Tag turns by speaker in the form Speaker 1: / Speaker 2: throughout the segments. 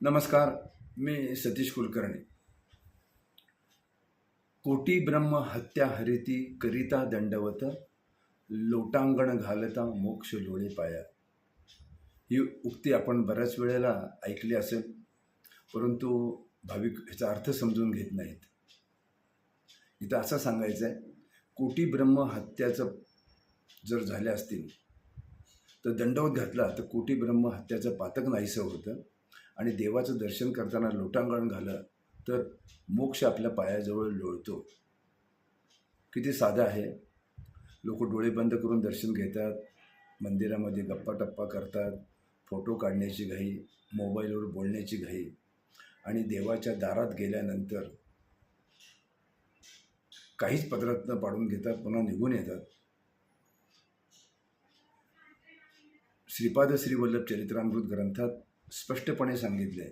Speaker 1: नमस्कार मी सतीश कुलकर्णी. कोटी ब्रह्म हत्या हरिती करिता दंडवत लोटांगण घालता मोक्ष लोळे पाया. ही उक्ती आपण बऱ्याच वेळेला ऐकली असेल परंतु भाविक ह्याचा अर्थ समजून घेत नाहीत. इथं असं सांगायचं आहे कोटी ब्रह्म हत्याचं जर झाल्या असतील तर दंडवत घातला तर कोटी ब्रह्म हत्याचं पातक नाहीसं होतं. आणि देवाचं दर्शन करताना लोटांगण घालं तर मोक्ष आपल्या पायाजवळ लोळतो. किती साधं आहे. लोक डोळे बंद करून दर्शन घेतात मंदिरामध्ये गप्पा टप्पा करतात फोटो काढण्याची घाई मोबाईलवर बोलण्याची घाई आणि देवाच्या दारात गेल्यानंतर काहीच पदरत्न पाडून घेतात पुन्हा निघून येतात. श्रीपाद श्रीवल्लभ चरित्रामृत ग्रंथात स्पष्टपणे सांगितले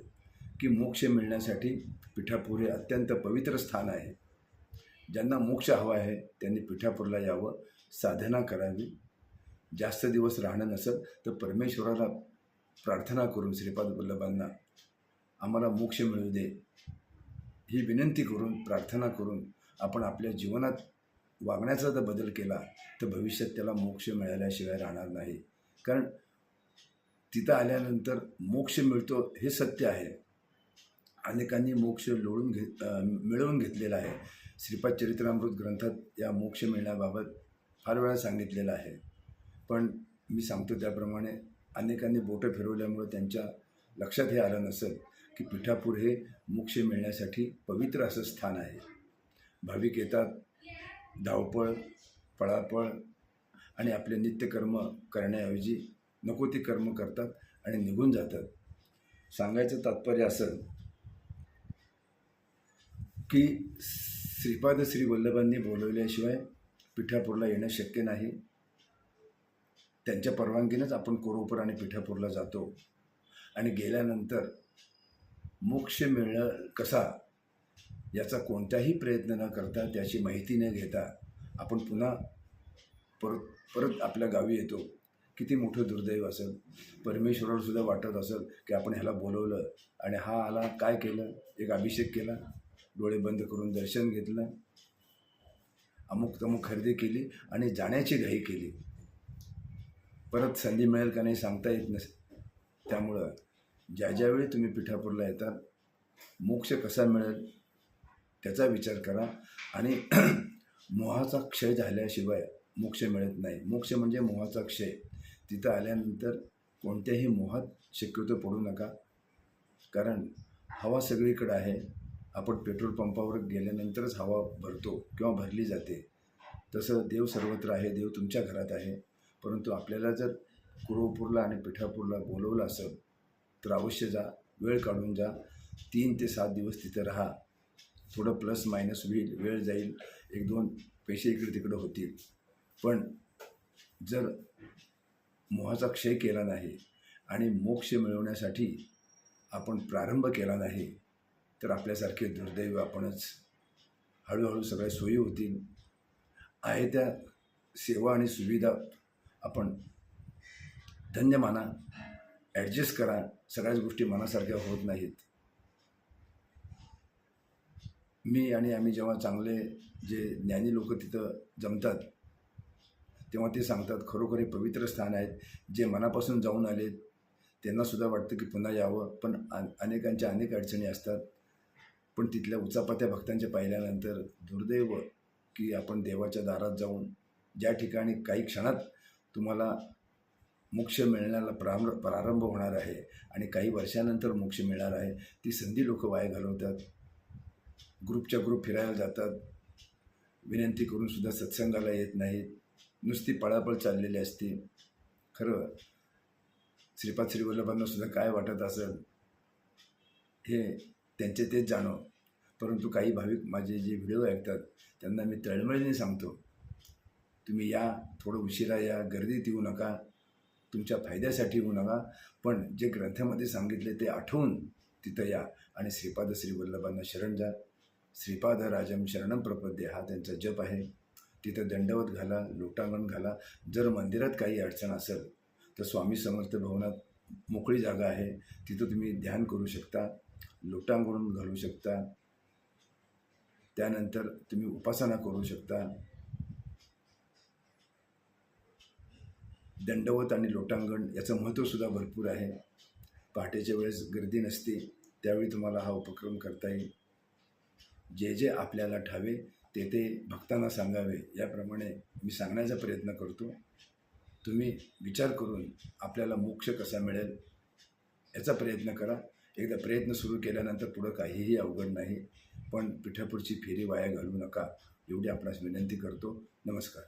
Speaker 1: की मोक्ष मिळण्यासाठी पिठापूर हे अत्यंत पवित्र स्थान आहे. ज्यांना मोक्ष हवा आहे त्यांनी पिठापूरला यावं साधना करावी. जास्त दिवस राहणं नसेल तर परमेश्वराला प्रार्थना करून श्रीपाद वल्लभांना आम्हाला मोक्ष मिळू दे. ही विनंती करून प्रार्थना करून आपण आपल्या जीवनात वागण्याचा जर बदल केला तर भविष्यात त्याला मोक्ष मिळाल्याशिवाय राहणार नाही. कारण तिथं आल्यानंतर मोक्ष मिळतो हे सत्य आहे. अनेकांनी मोक्ष लोळून घे मिळवून घेतलेला आहे. श्रीपाद चरित्रामृत ग्रंथात या मोक्ष मिळण्याबाबत फार वेळा सांगितलेलं आहे. पण मी सांगतो त्याप्रमाणे अनेकांनी बोटं फिरवल्यामुळे त्यांच्या लक्षात हे आलं नसेल की पिठापूर हे मोक्ष मिळण्यासाठी पवित्र असं स्थान आहे. भाविक येतात धावपळ पळापळ आणि आपले नित्यकर्म करण्याऐवजी नको ती कर्म करतात आणि निघून जातात. सांगायचं तात्पर्य असं की श्रीपाद श्री वल्लभांनी बोलवल्याशिवाय पिठापूरला येणं शक्य नाही. त्यांच्या परवानगीनंच आपण कोरोपर आणि पिठापूरला जातो. आणि गेल्यानंतर मोक्ष मिळणं कसा याचा कोणताही प्रयत्न न करता त्याची माहिती न घेता आपण पुन्हा परत परत आपल्या गावी येतो. किती मोठं दुर्दैव असेल. परमेश्वराला सुद्धा वाटत असेल की आपण ह्याला बोलवलं आणि हा आला काय केलं? एक अभिषेक केला डोळे बंद करून दर्शन घेतलं. अमुक तमुक खरेदी केली आणि जाण्याची घाई केली. परत संधी मिळेल का नाही सांगता येत नसे. त्यामुळं ज्या ज्यावेळी तुम्ही पिठापूरला येतात मोक्ष कसा मिळेल? त्याचा विचार करा आणि मोहाचा क्षय झाल्याशिवाय मोक्ष मिळत नाही. मोक्ष म्हणजे मोहाचा क्षय. तिथं आल्यानंतर कोणत्याही मोहात शक्यतो पडू नका. कारण हवा सगळीकडं आहे. आपण पेट्रोल पंपावर गेल्यानंतरच हवा भरतो किंवा भरली जाते. तसं देव सर्वत्र आहे देव तुमच्या घरात आहे. परंतु आपल्याला जर कुरोपूरला आणि पिठापूरला बोलवलं असेल तर अवश्य जा वेळ काढून जा. तीन ते सात दिवस तिथं राहा. थोडं प्लस मायनस होईल वेळ जाईल. एक दोन पैसे इकडे तिकडे होतील. पण जर मोहाचा क्षय केला नाही आणि मोक्ष मिळवण्यासाठी आपण प्रारंभ केला नाही तर आपल्यासारखे दुर्दैव आपणच हळूहळू सगळ्या सोयी होतील. आहे त्या सेवा आणि सुविधा आपण धन्य माना ॲडजस्ट करा सगळ्याच गोष्टी मनासारख्या होत नाहीत. मी आणि आम्ही जेव्हा चांगले जे ज्ञानी लोक तिथं जमतात तेव्हा ते सांगतात खरोखर हे पवित्र स्थान आहेत जे मनापासून जाऊन आले. त्यांनासुद्धा वाटतं की पुन्हा यावं पण अनेकांच्या अनेक अडचणी असतात. पण तिथल्या उचापात्या भक्तांच्या पाहिल्यानंतर दुर्दैव की आपण देवाच्या दारात जाऊन ज्या ठिकाणी काही क्षणात तुम्हाला मोक्ष मिळण्याला प्रारंभ प्रारंभ होणार आहे आणि काही वर्षानंतर मोक्ष मिळणार आहे ती संधी लोक वाया घालवतात. ग्रुपच्या ग्रुप फिरायला जातात. विनंती करूनसुद्धा सत्संगाला येत नाहीत. नुसती पळापळ चाललेली असते. खरं? श्रीपाद श्रीवल्लभांना सुद्धा काय वाटत असेल? हे त्यांचे तेच जाणव परंतु काही भाविक माझे जे व्हिडिओ ऐकतात त्यांना मी तळमळीने सांगतो. तुम्ही या थोडं उशिरा या गर्दीत येऊ नका. तुमच्या फायद्यासाठी येऊ नका. पण जे ग्रंथामध्ये सांगितले ते आठवून तिथं या आणि श्रीपाद श्रीवल्लभांना शरण जा. श्रीपाद राजम शरणम प्रपद्य हा त्यांचा जप आहे. तिथं दंडवत घाला लोटांगण घाला. जर मंदिरात काही अडचण असेल तर स्वामी समर्थ भवनात मोकळी जागा आहे. तिथं तुम्ही ध्यान करू शकता लोटांगण घालू शकता. त्यानंतर तुम्ही उपासना करू शकता. दंडवत आणि लोटांगण याचं महत्त्वसुद्धा भरपूर आहे. पहाटेच्या वेळेस गर्दी नसते त्यावेळी तुम्हाला हा उपक्रम करता येईल. जे जे आपल्याला ठावे ते ते भक्तांना सांगावे. याप्रमाणे मी सांगण्याचा प्रयत्न करतो. तुम्ही विचार करून आपल्याला मोक्ष कसा मिळेल याचा प्रयत्न करा. एकदा प्रयत्न सुरू केल्यानंतर पुढं काहीही अवघड नाही. पण पिठापूरची फेरी वाया घालू नका. एवढी आपणास विनंती करतो. नमस्कार.